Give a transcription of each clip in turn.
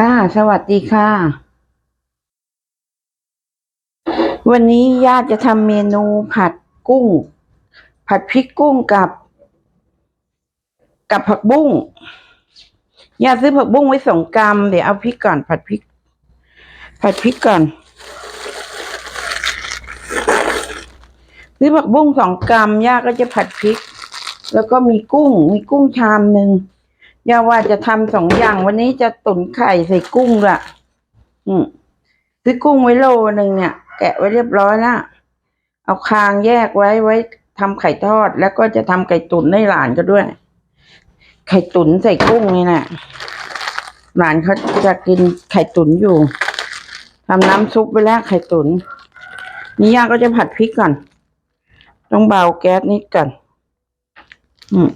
ค่ะ สวัสดีค่ะ วันนี้ญาติจะทำเมนูผัดกุ้ง ผัดพริกกุ้งกับ กับผักบุ้งญาติซื้อผักบุ้งไว้สองกรัมเดี๋ยวเอาพริกก่อนผัดพริก ผัดพริกก่อน ซื้อผักบุ้งสองกรัมย่าก็จะผัดพริก แล้วก็มีกุ้ง มีกุ้งชามหนึ่ง ย่าว่าจะทำสองอย่างวันนี้จะตุ๋นไข่ใส่กุ้งละอืมซื้อกุ้งไว้โลหนึ่งเนี่ย แกะไว้เรียบร้อยละเอาคางแยกไว้ไว้ทำไข่ทอด แล้วก็จะทำไก่ตุ๋นให้หลานก็ด้วย ไข่ตุ๋นใส่กุ้งนี่แหละหลานเขาจะกินไข่ตุ๋นอยู่ทำน้ำซุปไปแล้วไข่ตุ๋นนี่ย่าก็จะผัดพริกก่อน ต้องเบาแก๊สนิดก่อน อืม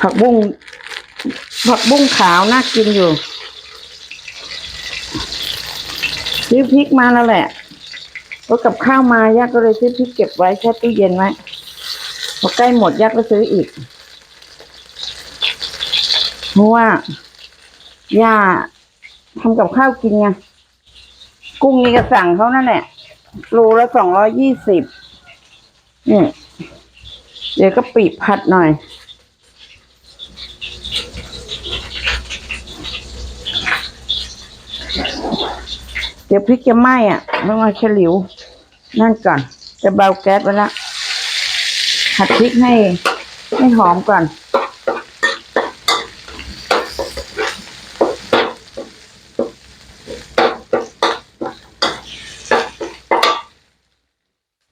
ผักบุ้ง ผักบุ้งขาวน่ากินอยู่ซื้อพริกมาแล้วแหละเพราะกับข้าวมาย่าก็เลยซื้อพริกเก็บไว้แช่ตู้เย็นไว้พอใกล้หมดย่าก็ซื้ออีกเพราะว่าย่าทำกับข้าวกินไงกุ้งนี่ก็สั่งเขานั่นแหละโลละสองร้อยยี่สิบเนี่ยเดี๋ยวก็ปีผัดหน่อย เดี๋ยวพริกจะไหม้อะไม่มาเฉลียวนั่นก่อน จะเบาแก๊สไว้ละผัดพริกให้ให้หอมก่อน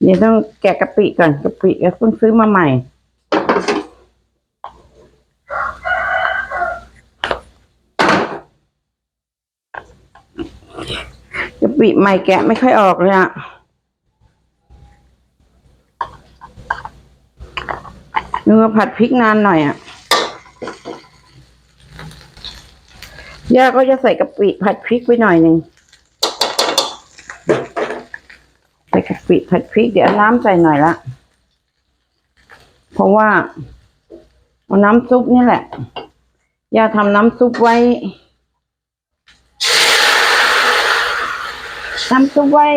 เดี๋ยวต้องแกะกะปิก่อนกะปิก็เพิ่งซื้อมาใหม่ กะปิใหม่แกะไม่ค่อยออกเลยอะเนื้อผัดพริกนานหน่อยอะย่าก็จะใส่กะปิผัดพริกไปหน่อยหนึ่งใส่กะปิผัดพริกเดี๋ยวน้ำใส่หน่อยละ เพราะว่าเอาน้ำซุปนี่แหละย่าทำน้ำซุปไว้ น้ำซุปไว้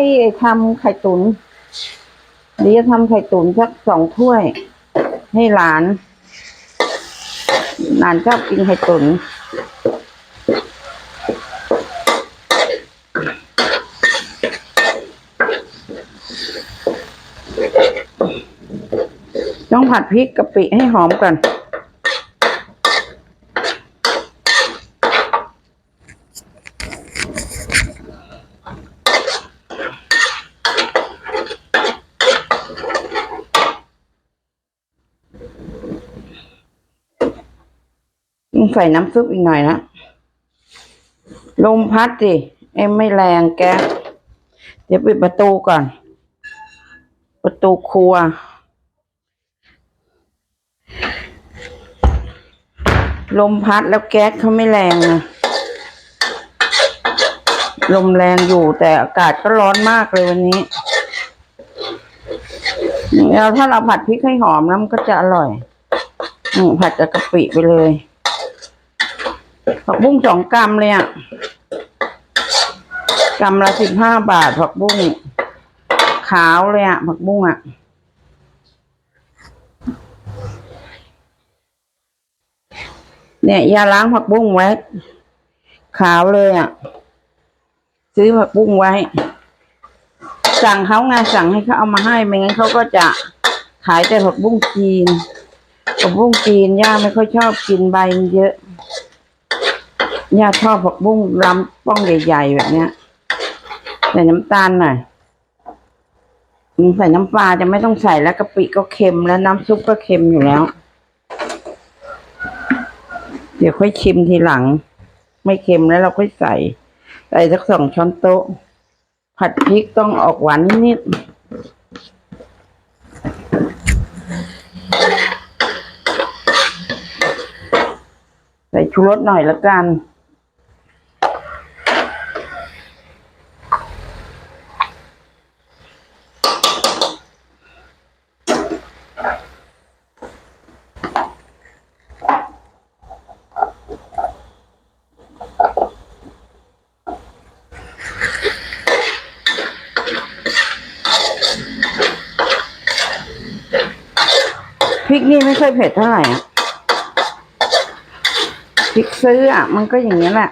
ทำไข่ตุน๋นเดี๋ยวจะทำไข่ตุ๋นสักสองถ้วย ให้หลาน หลานชอบกินไข่ตุ๋นต้องผัดพริกกะปิให้หอมก่อน ใส่น้ำซุปอีกหน่อยนะ ลมพัดสิเอ็มไม่แรงแก เดี๋ยวปิดประตูก่อน ประตูครัว ลมพัดแล้วแก๊สเขาไม่แรงนะลมแรงอยู่แต่อากาศก็ร้อนมากเลยวันนี้แล้วถ้าเราผัดพริกให้หอมแล้วมันก็จะอร่อยอผัดกับกะปิไปเลย ผักบุ้งสองกรัมเลยอะกรัมละสิบห้าบาท ผักบุ้งขาวเลยอะ ผักบุ้งอะเนี่ยยาล้างผักบุ้งไว้ ขาวเลยอะ ซื้อผักบุ้งไว้ สั่งเขาไงสั่งให้เขาเอามาให้ไม่งั้นเขาก็จะขายแต่ผักบุ้งจีนผักบุ้งจีนย่าไม่ค่อยชอบกินใบมันเยอะ ย่าชอบผักบุ้งลำป้องใหญ่ๆแบบเนี้ยใส่น้ำตาลหน่อยใส่น้ำปลาจะไม่ต้องใส่แล้วกะปิก็เค็มแล้วน้ำซุปก็เค็มอยู่แล้ว เดี๋ยวค่อยชิมทีหลัง ไม่เค็มแล้วเราค่อยใส่ ใส่สักสองช้อนโต๊ะ ผัดพริกต้องออกหวานนิดๆใส่ชูรสหน่อยละกัน ริกนี่ไม่ค่อยเผ็ดเท่าไหร่อะพริกซื้ออะมันก็อย่างนี้แหละ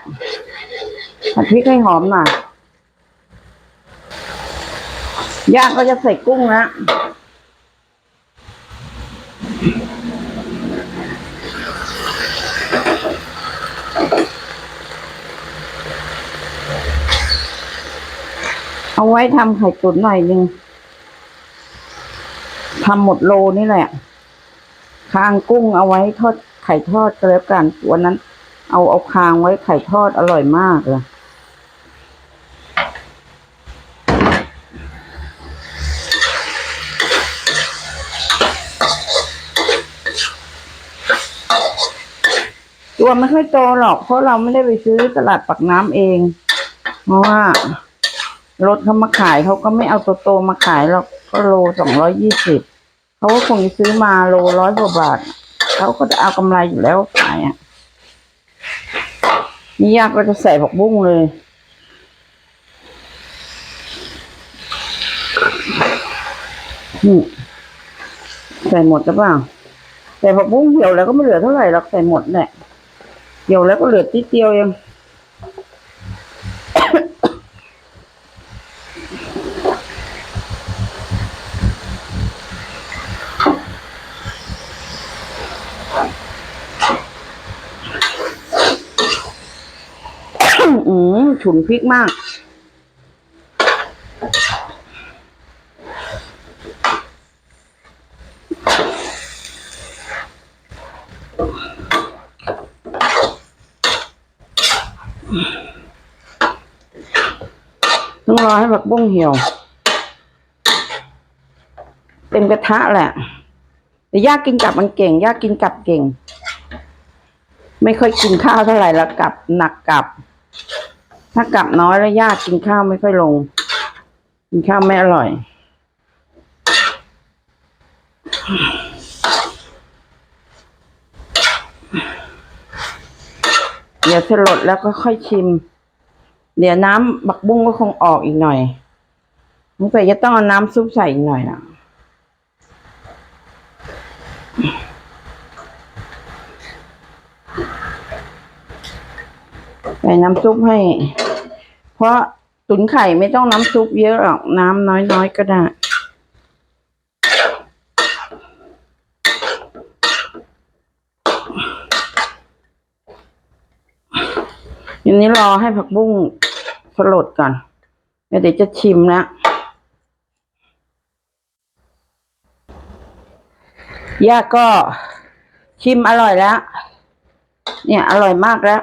ผัดพริกให้หอมหน่อยย่างก็จะใส่กุ้งนะเอาไว้ทำไข่ตุ๋นหน่อยนึงทำหมดโลนี่แหละ คางกุ้งเอาไว้ทอดไข่ทอดก็แล้วกันวันนั้น เอาเอาคางไว้ไข่ทอดอร่อยมากเลยตัวไม่ค่อยโตหรอก เพราะเราไม่ได้ไปซื้อตลาดปักน้ำเอง เพราะว่ารถเขามาขายเขาก็ไม่เอาตัวโตมาขายหรอกก็โลสองร้อยยี่สิบ เขาก็คงซื้อมาโลร้อยกว่าบาท เขาก็จะเอากำไรอยู่แล้วขายอะนี่ยากก็จะใส่ผักบุ้งเลย นี่ใส่หมดหรือเปล่าใส่ผักบุ้งเหี่ยวแล้วก็ไม่เหลือเท่าไหร่หรอกใส่หมดแหละเหี่ยวแล้วก็เหลือติดเดียวเอง อืมฉุนพริกมาก ต้องรอให้ผักบุ้งเหี่ยว เต็มกระทะแหละ แต่ยากินกับมันเก่ง ยากินกับเก่งไม่ค่อยกินข้าวเท่าไหร่แล้วกับหนักกับ ถ้ากลับน้อยแล้วย่ากินข้าวไม่ค่อยลง กินข้าวไม่อร่อย เดี๋ยวสลดแล้วก็ค่อยชิม เดี๋ยวน้ำบักบุ้งก็คงออกอีกหน่อยสงสัยจะต้องเอาน้ำซุปใส่อีกหน่อยนะใส่น้ำซุปให้ เพราะตุ๋นไข่ไม่ต้องน้ำซุปเยอะหรอกน้ำน้อยๆก็ได้ทีนี้รอให้ผักบุ้งสลดก่อน เดี๋ยวจะชิมแล้วย่าก็ชิมอร่อยแล้ว เนี่ยอร่อยมากแล้ว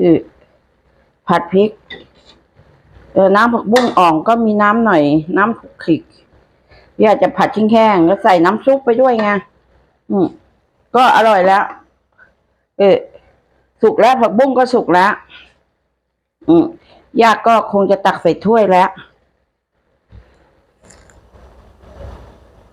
อือ ผัดพริก เออน้ำผักบุ้งอ่องก็มีน้ำหน่อย น้ำขลุกขลิกย่าจะผัดชิ้งแห้งแล้วใส่น้ำซุปไปด้วยไงอืมก็อร่อยแล้ว เออสุกแล้วผักบุ้งก็สุกแล้ว อืมย่าก็คงจะตักใส่ถ้วยแล้ว